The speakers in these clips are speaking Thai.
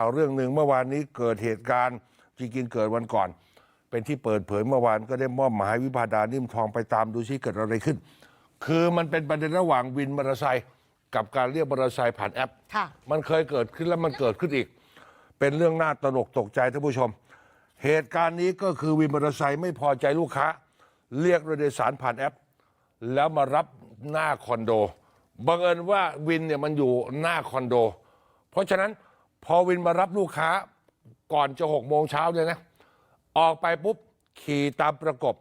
เอาเรื่องหนึ่งเมื่อวานนี้เกิดเหตุการณ์จริงๆเกิดวันก่อน เป็นที่เปิดเผยเมื่อวานก็ได้มอบหมายวิพาดานิ่มทองไปตามดูซิเกิดอะไรขึ้น คือมันเป็นประเด็นระหว่างวินมอเตอร์ไซค์กับการเรียกมอเตอร์ไซค์ผ่านแอป ค่ะ มันเคยเกิดขึ้นแล้วมันเกิดขึ้นอีก เป็นเรื่องน่าตระหนกตกใจท่านผู้ชม เหตุการณ์นี้ก็คือวินมอเตอร์ไซค์ไม่พอใจลูกค้า เรียกรถโดยสารผ่านแอป แล้วมารับหน้าคอนโดบังเอิญว่าวินเนี่ยมันอยู่หน้าคอนโด เพราะฉะนั้น พอวินมารับลูกค้าก่อนจะหกโมงเช้าเลยนะ ออกไปปุ๊บขี่ตามประกบ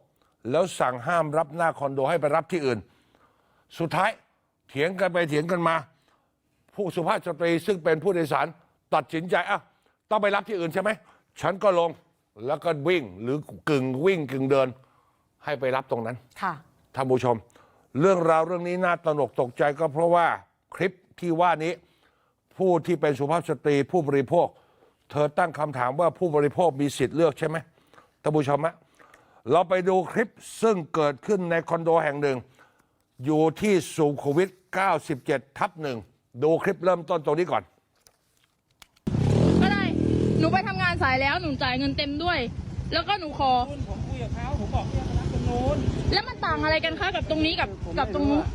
แล้วสั่งห้ามรับหน้าคอนโดให้ไปรับที่อื่น สุดท้ายเถียงกันไปเถียงกันมา ผู้สุภาพสตรีซึ่งเป็นผู้โดยสารตัดสินใจอะต้องไปรับที่อื่นใช่ไหมฉันก็ลงแล้วก็วิ่งหรือกึ่งวิ่งกึ่งเดิน ให้ไปรับตรงนั้นค่ะท่านผู้ชม เรื่องราวเรื่องนี้น่าตระหนกตกใจก็เพราะว่าคลิปที่ว่านี้ ผู้ที่เป็นสุภาพสตรีผู้บริโภค เธอตั้งคำถามว่าผู้บริโภคมีสิทธิ์เลือกใช่ไหมท่านผู้ชมฮะเราไปดูคลิปซึ่งเกิดขึ้นในคอนโดแห่งหนึ่ง อยู่ที่สุขุมวิท97 ทับหนึ่งดูคลิปเริ่มต้นตรงนี้ก่อน ก็ได้ หนูไปทำงานสายแล้ว หนูจ่ายเงินเต็มด้วย แล้วก็หนูขอคุณผมคุยกับเขาผมบอกพี่มารับตรงนู้น แล้วมันต่างอะไรกันคะกับตรงนี้กับผมไม่กับตรงนู้นรู้อะ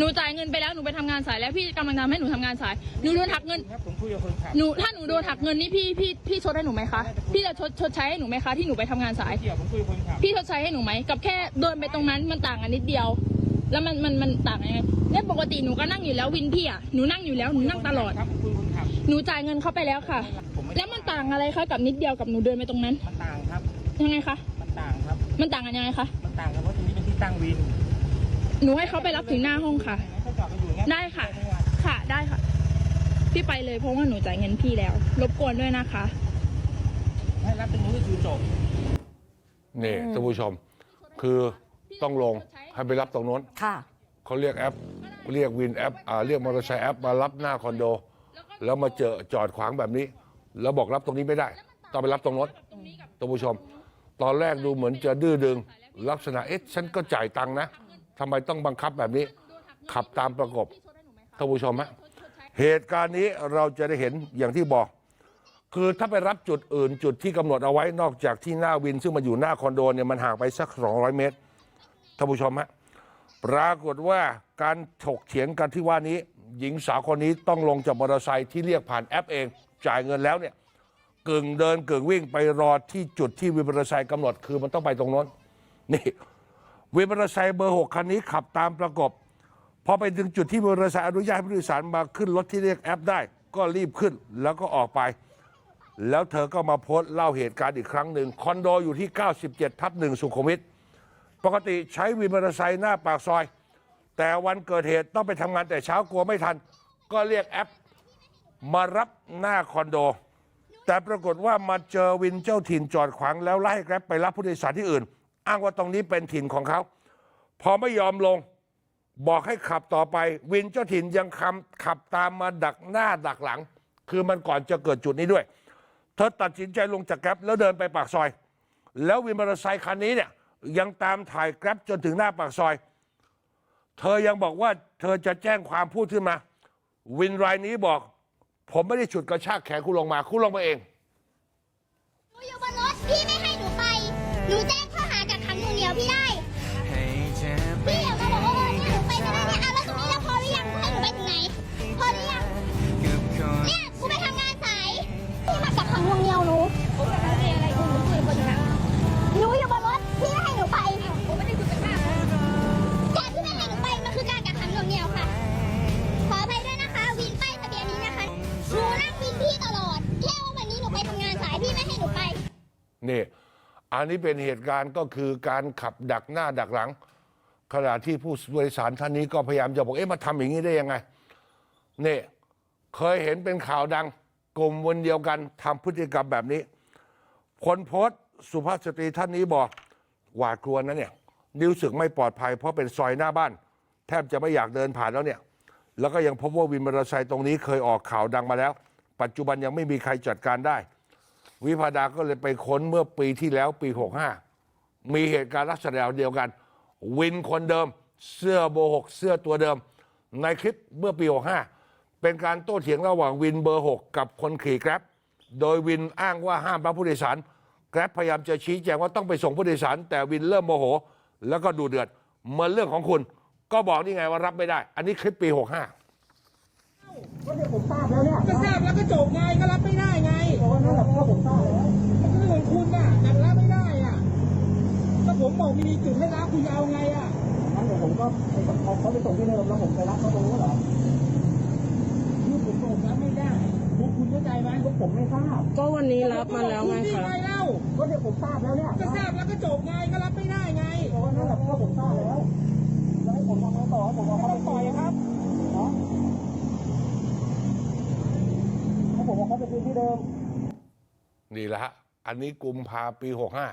หนูจ่ายเงินไปแล้วหนูไปทำงานสายแล้วพี่กำลังทำให้หนูทำงานสายหนูโดนหักเงิน ครับผมคุยกับคนขับหนูถ้าหนูโดนหักเงินนี่พี่พี่พี่ชดให้หนูไหมคะพี่จะชดชดใช้ให้หนูไหมคะที่หนูไปทำงานสาย เกี่ยวผมคุยกับคนขับพี่ชดใช้ให้หนูไหมกับแค่เดินไปตรงนั้นมันต่างกันนิดเดียว แล้วมันมันมันต่างยังไงเนี่ยปกติหนูก็นั่งอยู่แล้ววินพี่อะหนูนั่งอยู่แล้วหนูนั่งตลอด ครับผมคุยกับคนขับ หนูจ่ายเงินเข้าไปแล้วค่ะ ผมไม่แล้วมันต่างอะไรคะกับนิดเดียวกับหนูเดินไปตรงนั้นมันต่างครับ ยังไงคะมันต่างครับ มันต่างกันยังไงคะมันต่างกันเพราะตรงนี้เป็นที่ตั้งวิน หนูให้เขาไปรับถึงหน้าห้องค่ะเขาจอดกันอยู่อย่างเงี้ยได้ค่ะทั้งวันค่ะได้ค่ะ พี่ไปเลยเพราะว่าหนูจ่ายเงินพี่แล้ว รบกวนด้วยนะคะ ให้รับตรงนู้นก็คือจบ นี่ท่านผู้ชม คือต้องลงให้ไปรับตรงโน้นค่ะ เขาเรียกแอป เรียกวินแอปอ่าเรียกมอเตอร์ไซค์แอปมารับหน้าคอนโด แล้วมาเจอจอดขวางแบบนี้ แล้วบอกรับตรงนี้ไม่ได้ ต้องไปรับตรงโน้นท่านผู้ชม ตอนแรกดูเหมือนจะดื้อดึง ลักษณะเอ๊ะฉันก็จ่ายตังค์นะ ทำไมต้องบังคับแบบนี้ ขับตามประกบท่านผู้ชมฮะเหตุการณ์นี้เราจะได้เห็นอย่างที่บอก คือถ้าไปรับจุดอื่นจุดที่กำหนดเอาไว้นอกจากที่หน้าวิน ซึ่งมันอยู่หน้าคอนโดเนี่ยมันห่างไปสัก 200 เมตรท่านผู้ชมฮะปรากฏว่าการถกเถียงกันที่ว่านี้ หญิงสาวคนนี้ต้องลงจากมอเตอร์ไซค์ที่เรียกผ่านแอปเอง จ่ายเงินแล้วเนี่ยกึ่งเดินกึ่งวิ่งไปรอที่จุดที่วินมอเตอร์ไซค์กำหนดคือมันต้องไปตรงโน้นนี่ วินมอเตอร์ไซค์เบอร์หกคันนี้ขับตามประกบ พอไปถึงจุดที่มอเตอร์ไซค์อนุญาตให้ผู้โดยสารมาขึ้นรถที่เรียกแอปได้ ก็รีบขึ้นแล้วก็ออกไป แล้วเธอก็มาโพสต์เล่าเหตุการณ์อีกครั้งหนึ่งคอนโดอยู่ที่ 97 ทับหนึ่งสุขุมวิทปกติใช้วินมอเตอร์ไซค์หน้าปากซอย แต่วันเกิดเหตุต้องไปทำงานแต่เช้ากลัวไม่ทัน ก็เรียกแอปมารับหน้าคอนโด แต่ปรากฏว่ามาเจอวินเจ้าถิ่นจอดขวางแล้วไล่แกร็บไปรับผู้โดยสารที่อื่น อ้างว่าตรงนี้เป็นถิ่นของเขา พอไม่ยอมลง บอกให้ขับต่อไป วินเจ้าถิ่นยังคำขับตามมาดักหน้าดักหลัง คือมันก่อนจะเกิดจุดนี้ด้วย เธอตัดสินใจลงจากแกร็บแล้วเดินไปปากซอย แล้ววินมอเตอร์ไซคันนี้เนี่ยยังตามถ่ายแกร็บจนถึงหน้าปากซอย เธอยังบอกว่าเธอจะแจ้งความพูดขึ้นมา วินรายนี้บอก ผมไม่ได้ฉุดกระชากแขนคุณลงมา คุณลงมาเอง หนูอยู่บนรถพี่ไม่ให้หนูไป หนูแจ้ง อันนี้เป็นเหตุการณ์ก็คือการขับดักหน้าดักหลัง ขณะที่ผู้โดยสารท่านนี้ก็พยายามจะบอกเอ๊ะมาทำอย่างนี้ได้ยังไงนี่เคยเห็นเป็นข่าวดัง กลุ่มวันเดียวกันทำพฤติกรรมแบบนี้คนโพสต์สุภาพสตรีท่านนี้บอกหวาดกลัวนะเนี่ยรู้สึกไม่ปลอดภัยเพราะเป็นซอยหน้าบ้าน แทบจะไม่อยากเดินผ่านแล้วเนี่ย แล้วก็ยังพบว่าวินมอเตอร์ไซค์ตรงนี้เคยออกข่าวดังมาแล้ว ปัจจุบันยังไม่มีใครจัดการได้ วิพาดาก็เลยไปค้นเมื่อปีที่แล้วปี 65 มีเหตุการณ์ลักษณะเดียวกัน วินคนเดิม เสื้อโบหกเสื้อตัวเดิม ในคลิปเมื่อปี 65 เป็นการโต้เถียงระหว่างวินเบอร์ 6 กับคนขี่แกร็บโดยวินอ้างว่าห้ามรับผู้โดยสาร แกร็บพยายามจะชี้แจงว่าต้องไปส่งผู้โดยสาร แต่วินเริ่มโมโห แล้วก็ดูเดือดเหมือนเรื่องของคุณ ก็บอกนี่ไงว่ารับไม่ได้ อันนี้คลิปปี 65ก็เนี่ยผมทราบแล้วเนี่ยก็ทราบแล้วก็จบไงก็รับไม่ได้ไง โอ้นั่นแหละก็ผมทราบแล้วมันก็เรื่องของคุณน่ะแต่รับไม่ได้อะถ้าผมบอกมีจุดให้รับคุณจะเอาไงอะงั้นเดี๋ยวผมก็เขาเขาไปส่งที่เดิมแล้วผมไปรับเขาตรงนู้นเหรอที่ผมส่งรับไม่ได้พวกคุณเข้าใจไหมพวกผมไม่ทราบก็วันนี้รับมาแล้วไงนี่คะไงเล่าก็เนี่ยผมทราบแล้วเนี่ยก็ทราบแล้วก็จบไงก็รับไม่ได้ไงโอ้นั่นแหละก็ผมทราบแล้วแล้วให้ผมทำไงต่อผมเอาเขาไปปล่อยครับเนาะให้ผมเอาเขาไปคืนที่เดิม นี่แหละฮะอันนี้กุมภาปี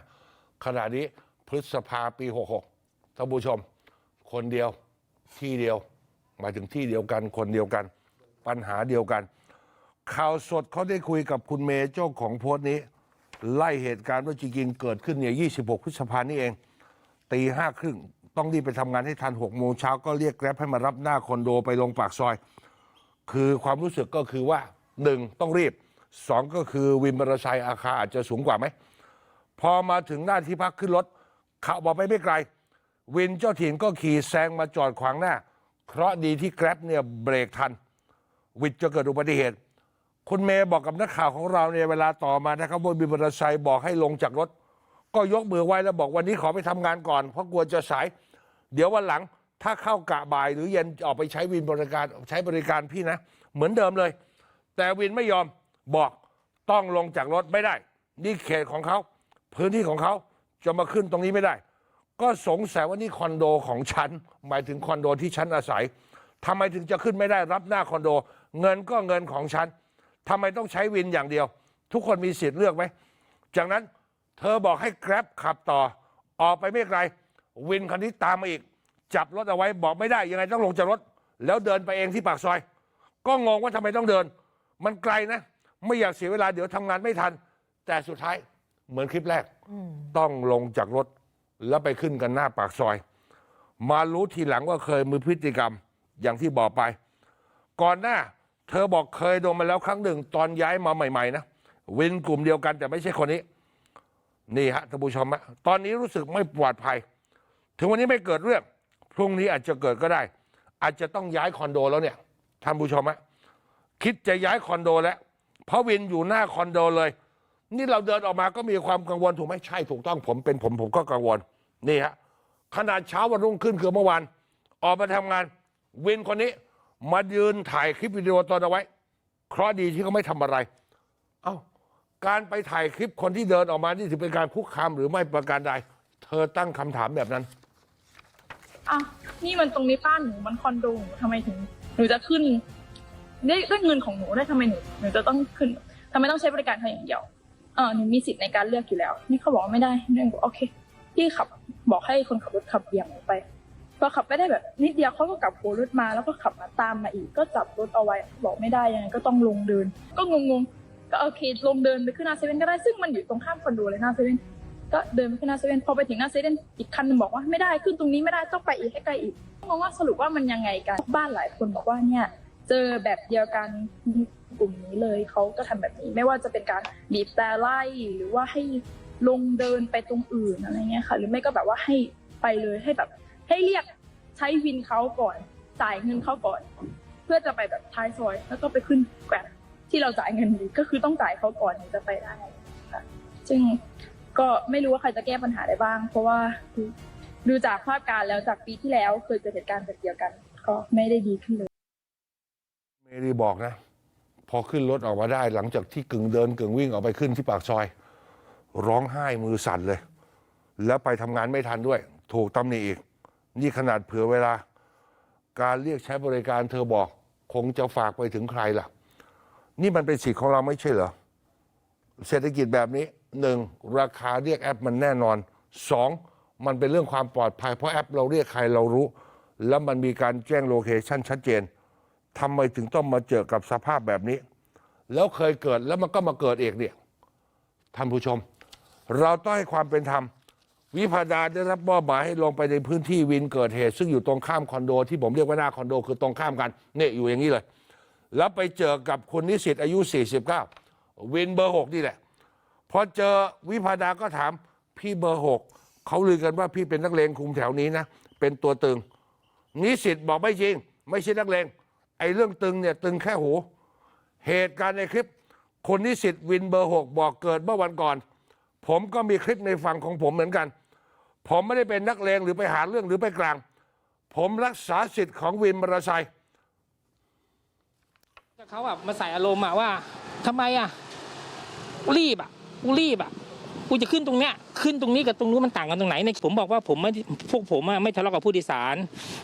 65 ขณะนี้พฤษภาปี 66ท่านผู้ชม คนเดียวที่เดียวหมายถึงที่เดียวกันคนเดียวกัน ปัญหาเดียวกัน ข่าวสดเขาได้คุยกับคุณเมย์เจ้าของโพสต์นี้ ไล่เหตุการณ์ว่าจริงๆเกิดขึ้นเนี่ย 26 พฤษภานี่เองตีห้าครึ่งต้องรีบไปทำงานให้ทัน6โมงเช้าก็เรียกแกร็บให้มารับหน้าคอนโดไปลงปากซอย คือความรู้สึกก็คือว่าหนึ่งต้องรีบ สองก็คือวินมอเตอร์ไซค์อาคาอาจจะสูงกว่าไหม พอมาถึงหน้าที่พักขึ้นรถขับออกไปไม่ไกล วินเจ้าถิ่นก็ขี่แซงมาจอดขวางหน้าเพราะดีที่แกร็บเนี่ยเบรกทัน วิทย์จะเกิดอุบัติเหตุ คุณเมย์บอกกับนักข่าวของเราในเวลาต่อมานะครับว่าวินมอเตอร์ไซค์บอกให้ลงจากรถ ก็ยกมือไหว้แล้วบอกวันนี้ขอไปทำงานก่อนเพราะกลัวจะสาย เดี๋ยววันหลังถ้าเข้ากะบ่ายหรือเย็นออกไปใช้วินบริการใช้บริการพี่นะ เหมือนเดิมเลย แต่วินไม่ยอม บอกต้องลงจากรถไม่ได้ นี่เขตของเขาพื้นที่ของเขาจะมาขึ้นตรงนี้ไม่ได้ ก็สงสัยว่านี่คอนโดของฉัน หมายถึงคอนโดที่ฉันอาศัยทำไมถึงจะขึ้นไม่ได้รับหน้าคอนโด เงินก็เงินของฉันทำไมต้องใช้วินอย่างเดียว ทุกคนมีสิทธิ์เลือกไหมจากนั้นเธอบอกให้แกร็บขับต่อ ออกไปไม่ไกล วินคันนี้ตามมาอีก จับรถเอาไว้บอกไม่ได้ยังไงต้องลงจากรถ แล้วเดินไปเองที่ปากซอย ก็งงว่าทำไมต้องเดิน มันไกลนะ ไม่อยากเสียเวลาเดี๋ยวทำงานไม่ทัน แต่สุดท้ายเหมือนคลิปแรก ต้องลงจากรถแล้วไปขึ้นกันหน้าปากซอย มารู้ทีหลังว่าเคยมีพฤติกรรมอย่างที่บอกไป ก่อนหน้า เธอบอกเคยโดนมาแล้วครั้งหนึ่ง ตอนย้ายมาใหม่ ๆ นะ วินกลุ่มเดียวกันแต่ไม่ใช่คนนี้ นี่ฮะท่านผู้ชมฮะตอนนี้รู้สึกไม่ปลอดภัย ถึงวันนี้ไม่เกิดเรื่อง พรุ่งนี้อาจจะเกิดก็ได้ อาจจะต้องย้ายคอนโดแล้วเนี่ยท่านผู้ชมฮะคิดจะย้ายคอนโดแล้ว เพราะวินอยู่หน้าคอนโดเลย นี่เราเดินออกมาก็มีความกังวลถูกไหมใช่ถูกต้องผมเป็นผมผมก็กังวลนี่ฮะขนาดเช้าวันรุ่งขึ้นคือเมื่อวานออกมาทำงาน วินคนนี้มายืนถ่ายคลิปวิดีโอตอนเอาไว้ เคราะดีที่เขาไม่ทำอะไร เอ้าการไปถ่ายคลิปคนที่เดินออกมานี่ถือเป็นการคุกคามหรือไม่ประการใด เธอตั้งคำถามแบบนั้นอะนี่มันตรงนี้บ้านหนูมันคอนโดหนูทำไมถึงหนูจะขึ้น ได้ได้เงินของหนูได้ทำไมหนูหนูจะต้องขึ้นทำไมต้องใช้บริการเขาอย่างเดียวเออหนูมีสิทธิ์ในการเลือกอยู่แล้ว นี่เขาบอกว่าไม่ได้นี่บอกโอเคพี่ขับบอกให้คนขับรถขับเบี่ยงออกไปพอขับไปได้แบบนิดเดียวเขาก็กลับหัวรถมาแล้วก็ขับมาตามมาอีก ก็จับรถเอาไว้บอกไม่ได้ยังไงก็ต้องลงเดิน ก็งงๆก็โอเคลงเดินไปขึ้นหน้าเซเว่นก็ได้ซึ่งมันอยู่ตรงข้ามคอนโดเลยหน้าเซเว่นก็เดินไปที่หน้าเซเว่นพอไปถึงหน้าเซเว่นอีกคันนึงบอกว่าไม่ได้ขึ้นตรงนี้ไม่ได้ต้องไปอีกให้ไกลอีกงงว่าสรุปว่ามันยังไงกันบ้านหลายคนบอกว่าเนี่ย เจอแบบเดียวกันกลุ่มนี้เลยเขาก็ทำแบบนี้ ไม่ว่าจะเป็นการบีบแต่ไล่หรือว่าให้ลงเดินไปตรงอื่นอะไรเงี้ยค่ะ หรือไม่ก็แบบว่าให้ไปเลยให้แบบ ให้เรียกใช้วินเขาก่อนจ่ายเงินเขาก่อน เพื่อจะไปแบบท้ายซอย แล้วก็ไปขึ้นแกร็บที่เราจ่ายเงินอยู่ก็คือต้องจ่ายเขาก่อนถึงจะไปได้ค่ะซึ่งก็ไม่รู้ว่าใครจะแก้ปัญหาได้บ้าง เพราะว่าดูดูจากภาพการแล้วจากปีที่แล้วเคยเกิดเหตุการณ์แบบเดียวกัน ก็ไม่ได้ดีขึ้นเลย เมรีบอกนะ พอขึ้นรถออกมาได้ หลังจากที่กึ่งเดินกึ่งวิ่งออกไปขึ้นที่ปากซอย ร้องไห้มือสั่นเลย แล้วไปทำงานไม่ทันด้วย ถูกตำหนิอีก นี่ขนาดเผื่อเวลา การเรียกใช้บริการเธอบอก คงจะฝากไปถึงใครล่ะ นี่มันเป็นสิทธิ์ของเราไม่ใช่เหรอ เศรษฐกิจแบบนี้หนึ่งราคาเรียกแอปมันแน่นอนสองมันเป็นเรื่องความปลอดภัยเพราะแอปเราเรียกใครเรารู้ แล้วมันมีการแจ้งโลเคชันชัดเจน ทำไมถึงต้องมาเจอกับสภาพแบบนี้ แล้วเคยเกิดแล้วมันก็มาเกิดเองเนี่ยท่านผู้ชม เราต้องให้ความเป็นธรรม วิพาดาได้รับมอบหมายให้ลงไปในพื้นที่วินเกิดเหตุ ซึ่งอยู่ตรงข้ามคอนโด ที่ผมเรียกว่าหน้าคอนโด คือตรงข้ามกันเนี่ยอยู่อย่างนี้เลย แล้วไปเจอกับคุณนิสิตอายุ 49 วินเบอร์หกนี่แหละพอเจอวิพาดาก็ถามพี่เบอร์หกเขาลือกันว่าพี่เป็นนักเลงคุมแถวนี้นะเป็นตัวตึง นิสิตบอกไม่จริง ไม่ใช่นักเลง ไอ้เรื่องตึงเนี่ยตึงแค่หู เหตุการณ์ในคลิปคนนิสิตวินเบอร์หกบอกเกิดเมื่อวันก่อน ผมก็มีคลิปในฝั่งของผมเหมือนกัน ผมไม่ได้เป็นนักเลงหรือไปหาเรื่องหรือไปกลาง ผมรักษาสิทธิ์ของวินมอเตอร์ไซค์เขาแบบมาใส่อารมณ์อะว่าทำไมอะรีบอะกูรีบอะกูจะขึ้นตรงเนี้ยขึ้นตรงนี้กับตรงนู้นมันต่างกันตรงไหนเนี่ยผมบอกว่าผมไม่พวกผมอะไม่ทะเลาะกับผู้โดยสาร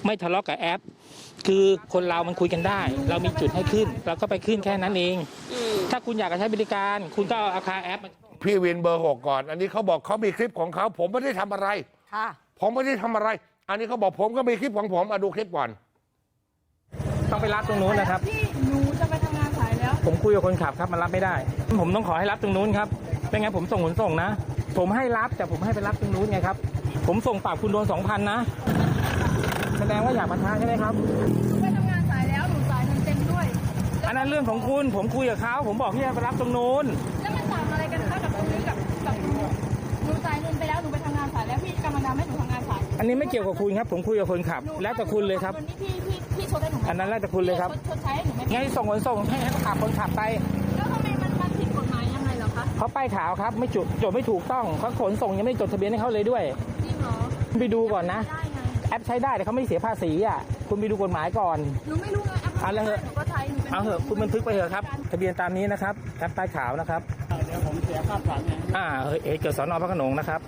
ไม่ทะเลาะกับแอป คือคนเรามันคุยกันได้ เรามีจุดให้ขึ้น เราก็ไปขึ้นแค่นั้นเอง ถ้าคุณอยากจะใช้บริการ คุณก็เอาอาคาแอปมาพี่วินเบอร์หกก่อน อันนี้เขาบอกเขามีคลิปของเขาผมไม่ได้ทำอะไรค่ะผมไม่ได้ทำอะไร อันนี้เขาบอกผมก็มีคลิปของผมมาดูคลิปก่อน ต้องไปรับตรงนู้นนะครับพี่หนูจะไปทำงานสายแล้ว ผมคุยกับคนขับครับมันรับไม่ได้ ผมต้องขอให้รับตรงนู้นครับไม่งั้นผมส่งขนส่งนะ ผมให้รับแต่ผมให้ไปรับตรงนู้นไงครับ ผมส่งปรับคุณโดนสองพันนะ แสดงว่าอยากมาทานใช่ไหมครับหนูไปทำงานสายแล้วหนูสายเต็มๆด้วย อันนั้นเรื่องของคุณผมคุยกับเขาผมบอกที่จะไปรับตรงนู้นแล้วมันต่างอะไรกันคะกับตรงนี้กับกับหนูหนูจ่ายเงินไปแล้วหนูไปทำงานสายแล้วพี่กำลังทำให้หนูทำงานสายอันนี้ไม่เกี่ยวกับคุณครับ ผมคุยกับคนขับหนูแล้วแต่คุณเลยครับ วันนี้พี่พี่พี่ชดให้หนูไหมอันนั้นแล้วแต่คุณเลยครับชดชดใช้ให้หนูไหมงั้นส่งขนส่งให้ให้คนขับคนขับไปแล้วทำไมมันมันผิดกฎหมายยังไงเหรอคะเขาป้ายขาวครับ ไม่จดจดไม่ถูกต้องเขาขนส่งยังไม่ได้จดทะเบียนให้เขาเลยด้วยจริงเหรอไปดูก่อนนะ ได้ไงแอปใช้ได้แต่เขาไม่เสียภาษีอะคุณไปดูกฎหมายก่อน หนูไม่รู้ไงแอปเอาละเหอะ หนูก็ใช้หนูเป็นเอาเถอะคุณบันทึกไปเถอะครับ ทะเบียนตามนี้นะครับแอปป้ายขาวนะครับเดี๋ยวผมเสียค่าปรับไงอ่าเหตุเกิดสอนอพระโขนงนะครับ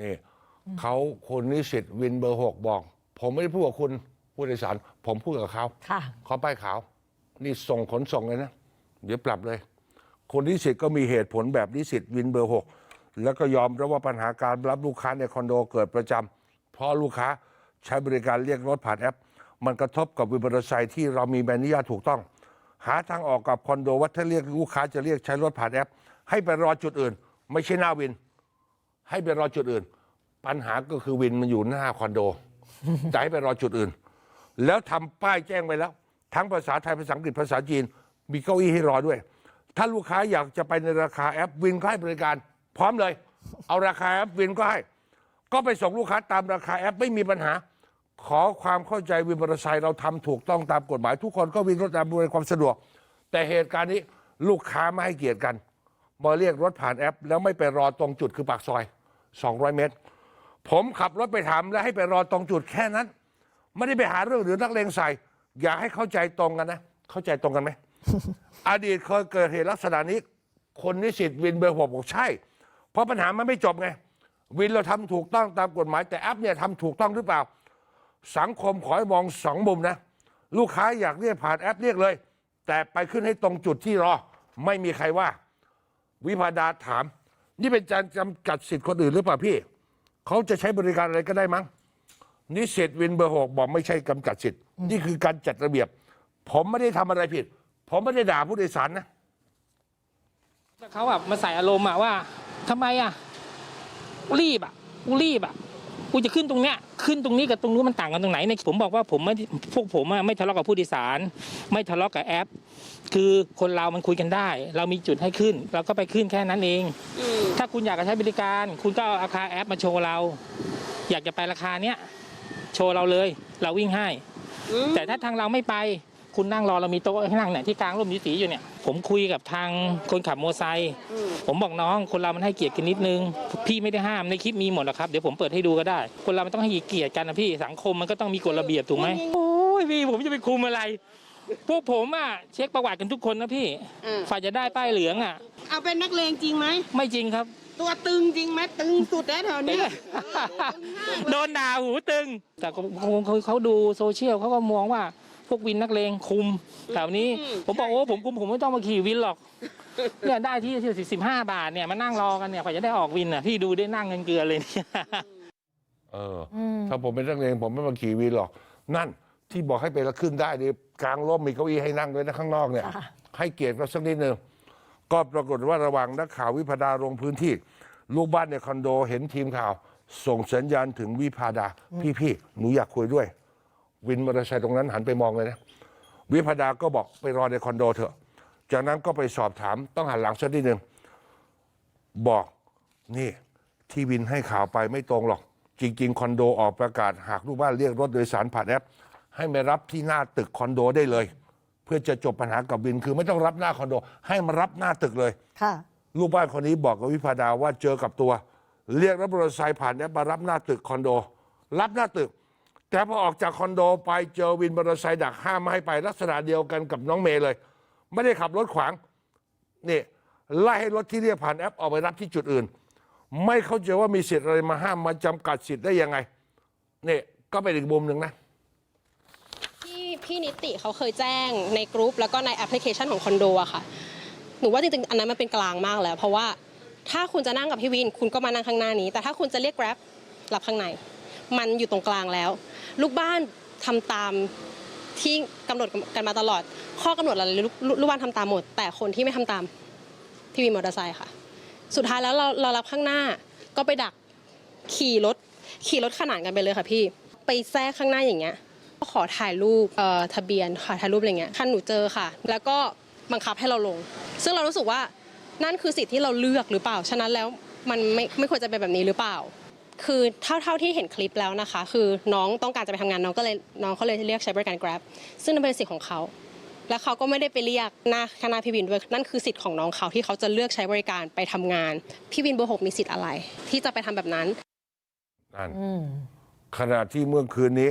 นี่เขาคนนิสิตวินเบอร์หกบอก ผมไม่ได้พูดกับคุณผู้โดยสาร ผมพูดกับเขาค่ะ เขาป้ายขาว นี่ส่งขนส่งเลยนะ เดี๋ยวปรับเลย คนนิสิตก็มีเหตุผลแบบนิสิตวินเบอร์หกแล้วก็ยอมรับว่าปัญหาการรับลูกค้าในคอนโดเกิดประจำเพราะลูกค้า ใช้บริการเรียกรถผ่านแอป มันกระทบกับวินมอเตอร์ไซค์ที่เรามีใบอนุญาตถูกต้อง หาทางออกกับคอนโดว่าถ้าเรียกลูกค้าจะเรียกใช้รถผ่านแอป ให้ไปรอจุดอื่น ไม่ใช่หน้าวิน ให้ไปรอจุดอื่น ปัญหาก็คือวินมันอยู่หน้าคอนโดจะให้ไปรอจุดอื่น แล้วทำป้ายแจ้งไปแล้ว ทั้งภาษาไทยภาษาอังกฤษภาษาจีน มีเก้าอี้ให้รอด้วย ถ้าลูกค้าอยากจะไปในราคาแอปวินก็ให้บริการ พร้อมเลย เอาราคาแอปวินก็ให้ก็ไปส่งลูกค้าตามราคาแอปไม่มีปัญหา ขอความเข้าใจวินมอเตอร์ไซค์เราทำถูกต้องตามกฎหมาย ทุกคนก็วินรถตามบริความสะดวก แต่เหตุการณ์นี้ลูกค้าไม่ให้เกียรติกันมาเรียกรถผ่านแอป แล้วไม่ไปรอตรงจุดคือปากซอย 200 เมตร ผมขับรถไปถามแล้วให้ไปรอตรงจุดแค่นั้น ไม่ได้ไปหาเรื่องหรือนักเลงใส่ อย่าให้เข้าใจตรงกันนะ เข้าใจตรงกันไหมอดีตเคยเกิดเหตุลักษณะนี้ คนนิสิตวินเบอร์หกบอกใช่ เพราะปัญหามันไม่จบไง วินเราทำถูกต้องตามกฎหมายแต่แอปเนี่ยทำถูกต้องหรือเปล่า สังคมขอให้มองสองมุมนะ ลูกค้าอยากเรียกผ่านแอปเรียกเลย แต่ไปขึ้นให้ตรงจุดที่รอ ไม่มีใครว่า วิพาดาถาม นี่เป็นการจำกัดสิทธิ์คนอื่นหรือเปล่าพี่ เขาจะใช้บริการอะไรก็ได้มั้งนิสิตวินเบอร์หกบอกไม่ใช่กำจัดสิทธิ์ นี่คือการจัดระเบียบ ผมไม่ได้ทำอะไรผิด ผมไม่ได้ด่าผู้โดยสารนะเขาแบบมาใส่อารมณ์อะว่าทำไมอะกูรีบอะกูรีบอะ กูจะขึ้นตรงเนี้ยขึ้นตรงนี้กับตรงนู้นมันต่างกันตรงไหนเนี่ยผมบอกว่าผมไม่พวกผมอะไม่ทะเลาะกับผู้โดยสาร ไม่ทะเลาะกับแอป คือคนเรามันคุยกันได้ เรามีจุดให้ขึ้น เราก็ไปขึ้นแค่นั้นเอง ถ้าคุณอยากจะใช้บริการ คุณก็เอาอาคาแอปมาโชว์เรา อยากจะไปราคาเนี้ยโชว์เราเลย เราวิ่งให้ แต่ถ้าทางเราไม่ไป คุณนั่งรอเรามีโต๊ะให้นั่งเนี่ยที่กลางร่มสีอยู่เนี่ย ผมคุยกับทางคนขับมอเตอร์ไซค์ผมบอกน้องคนเรามันให้เกียรติกันนิดนึง พี่ไม่ได้ห้ามในคลิปมีหมดหรอกครับเดี๋ยวผมเปิดให้ดูก็ได้ คนเรามันต้องให้เกียรติกันนะพี่สังคมมันก็ต้องมีกฎระเบียบถูกไหมโอ้ยพี่ผมจะไปคุมอะไร พวกผมอะเช็คประวัติกันทุกคนนะพี่อืมฝ่ายจะได้ป้ายเหลืองอะ เอาเป็นนักเลงจริงไหมไม่จริงครับ ตัวตึงจริงไหมตึงสุดแล้วแถวนี้โดนด่าหูตึง แต่เขาเขาเขาดูโซเชียลเขาก็มองว่า พวกวินนักเลงคุมแถวนี้ ผมบอกโอ้ผมคุมผมไม่ต้องมาขี่วินหรอกเนี่ยได้ที่ที่สิบห้าบาทเนี่ยมานั่งรอกันเนี่ยกว่าจะได้ออกวินอะพี่ดูได้นั่งเงินเกลือเลยเนี่ยเอออถ้าผมเป็นนักเลงผมไม่มาขี่วินหรอก นั่นที่บอกให้ไปละขึ้นได้นี่กลางร่มมีเก้าอี้ให้นั่งด้วยนะข้างนอกเนี่ย ให้เกียรติเราสักนิดหนึ่งก็ปรากฏว่าระหว่างนักข่าววิพาดาลงพื้นที่ ลูกบ้านในคอนโดเห็นทีมข่าว ส่งสัญญาณถึงวิพาดา พี่ๆหนูอยากคุยด้วย วินมอเตอร์ไซค์ตรงนั้นหันไปมองเลยนะ วิพาดาก็บอกไปรอในคอนโดเถอะ จากนั้นก็ไปสอบถามต้องหันหลังสักนิดหนึ่งบอกนี่ที่วินให้ข่าวไปไม่ตรงหรอก จริง ๆ คอนโดออกประกาศหากลูกบ้านเรียกรถโดยสารผ่านแอปให้มารับที่หน้าตึกคอนโดได้เลย เพื่อจะจบปัญหากับวินคือไม่ต้องรับหน้าคอนโด ให้มารับหน้าตึกเลยค่ะลูกบ้านคนนี้บอกกับวิพาดาว่าเจอกับตัว เรียกรถมอเตอร์ไซค์ผ่านแอปมารับหน้าตึกคอนโด รับหน้าตึก แต่พอออกจากคอนโดไปเจอวินมอเตอร์ไซค์ดักห้ามไม่ให้ไปลักษณะเดียวกันกับน้องเมย์เลย ไม่ได้ขับรถขวางนี่ไล่ให้รถที่เรียกผ่านแอปออกไปรับที่จุดอื่น ไม่เข้าใจว่ามีสิทธิ์อะไรมาห้ามมาจำกัดสิทธิ์ได้ยังไงนี่ก็เป็นอีกมุมหนึ่งนะที่พี่นิติเขาเคยแจ้งในกรุ๊ปแล้วก็ในแอปพลิเคชันของคอนโดอะค่ะ หนูว่าจริงๆ อันนั้นมันเป็นกลางมากแล้ว เพราะว่าถ้าคุณจะนั่งกับพี่วิน คุณก็มานั่งข้างหน้านี้ แต่ถ้าคุณจะเรียก Grab รับข้างใน มันอยู่ตรงกลางแล้ว ลูกบ้านทำตามที่กำหนดกันมาตลอด ข้อกำหนดอะไรลูกลูกบ้านทำตามหมด แต่คนที่ไม่ทำตามพี่วินมอเตอร์ไซค์ค่ะ สุดท้ายแล้วเราเรารับข้างหน้าก็ไปดักขี่รถขี่รถขนานกันไปเลยค่ะพี่ ไปแทรกข้างหน้าอย่างเงี้ยก็ขอถ่ายรูปเอ่อทะเบียนขอถ่ายรูปอะไรเงี้ยคันหนูเจอค่ะ แล้วก็บังคับให้เราลง ซึ่งเรารู้สึกว่านั่นคือสิทธิ์ที่เราเลือกหรือเปล่า ฉะนั้นแล้วมันไม่ไม่ควรจะเป็นแบบนี้หรือเปล่า คือเท่าเท่าที่เห็นคลิปแล้วนะคะ คือน้องต้องการจะไปทำงานน้องก็เลยน้องเขาเลยเรียกใช้บริการ Grab ซึ่งนั่นเป็นสิทธิ์ของเขา แล้วเขาก็ไม่ได้ไปเรียกหน้าคณะพี่วินด้วยนั่นคือสิทธิ์ของน้องเขาที่เขาจะเลือกใช้บริการไปทำงาน พี่วินเบอร์หกมีสิทธิ์อะไร ที่จะไปทำแบบนั้น นั่นอืม ขณะที่เมื่อคืนนี้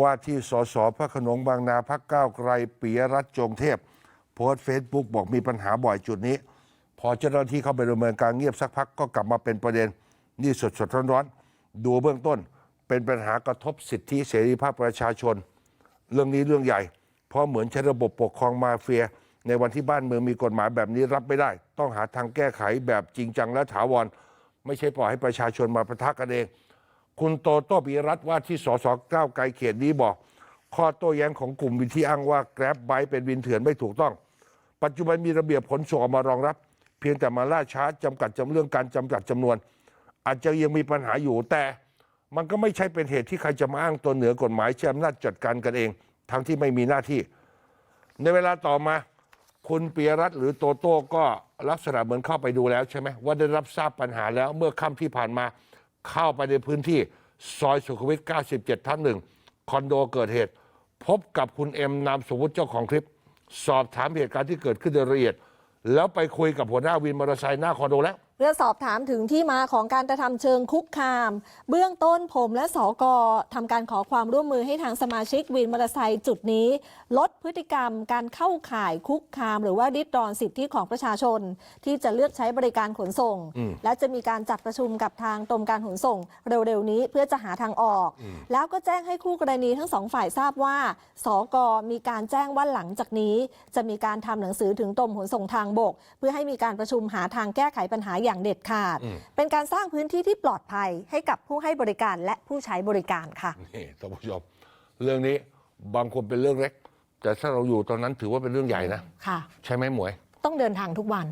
ว่าที่สสพระโขนงบางนาพักก้าวไกลปิยรัตน์จงเทพ โพสต์เฟซบุ๊กบอกมีปัญหาบ่อยจุดนี้ พอเจ้าหน้าที่เข้าไปดำเนินการเงียบสักพักก็กลับมาเป็นประเด็น นี่สดสดๆร้อนดูเบื้องต้น เป็นปัญหากระทบสิทธิเสรีภาพประชาชน เรื่องนี้เรื่องใหญ่ เพราะเหมือนใช้ระบบปกครองมาเฟีย ในวันที่บ้านเมืองมีกฎหมายแบบนี้รับไม่ได้ ต้องหาทางแก้ไขแบบจริงจังและถาวร ไม่ใช่ปล่อยให้ประชาชนมาประทะกันเอง คุณโตโต้ปิรัตว่าที่สสก้าวไกลเขตนี้บอก ข้อโต้แย้งของกลุ่มวินที่อ้างว่าแกร็บไบเป็นวินเถื่อนไม่ถูกต้อง ปัจจุบันมีระเบียบขนส่งออกมารองรับ เพียงแต่มาล่าช้าจำกัดจำเรื่องการจำกัดจำนวน อาจจะยังมีปัญหาอยู่ แต่มันก็ไม่ใช่เป็นเหตุที่ใครจะมาอ้างตัวเหนือกฎหมายใช้อำนาจจัดการกันเอง ทั้งที่ไม่มีหน้าที่ ในเวลาต่อมา คุณปียรัตน์หรือโตโต้ก็ลักษณะเหมือนเข้าไปดูแล้วใช่ไหมว่าได้รับทราบปัญหาแล้วเมื่อค่ำที่ผ่านมาเข้าไปในพื้นที่ซอยสุขวิท 97 ทับหนึ่งคอนโดเกิดเหตุ พบกับคุณเอ็มนามสมมุติเจ้าของคลิป สอบถามเหตุการณ์ที่เกิดขึ้นโดยละเอียด แล้วไปคุยกับหัวหน้าวินมอเตอร์ไซค์หน้าคอนโดแล้ว เพื่อสอบถามถึงที่มาของการกระทำเชิงคุกคาม เบื้องต้นผมและสอกอทำการขอความร่วมมือให้ทางสมาชิกวินมอเตอร์ไซค์จุดนี้ ลดพฤติกรรมการเข้าข่ายคุกคาม หรือว่าริดรอนสิทธิของประชาชน ที่จะเลือกใช้บริการขนส่งอืมและจะมีการจัดประชุมกับทางกรมการขนส่ง เร็วๆนี้เพื่อจะหาทางออก แล้วก็แจ้งให้คู่กรณีทั้งสองฝ่ายทราบว่าสกมีการแจ้งว่าหลังจากนี้ จะมีการทำหนังสือถึงกรมขนส่งทางบก เพื่อให้มีการประชุมหาทางแก้ไขปัญหาอย่างเด็ดขาดอืมเป็นการสร้างพื้นที่ที่ปลอดภัยให้กับผู้ให้บริการและผู้ใช้บริการค่ะนี่ท่านผู้ชมเรื่องนี้บางคนเป็นเรื่องเล็ก แต่ถ้าเราอยู่ตอนนั้นถือว่าเป็นเรื่องใหญ่นะค่ะ ใช่ไหมหมวย ต้องเดินทางทุกวัน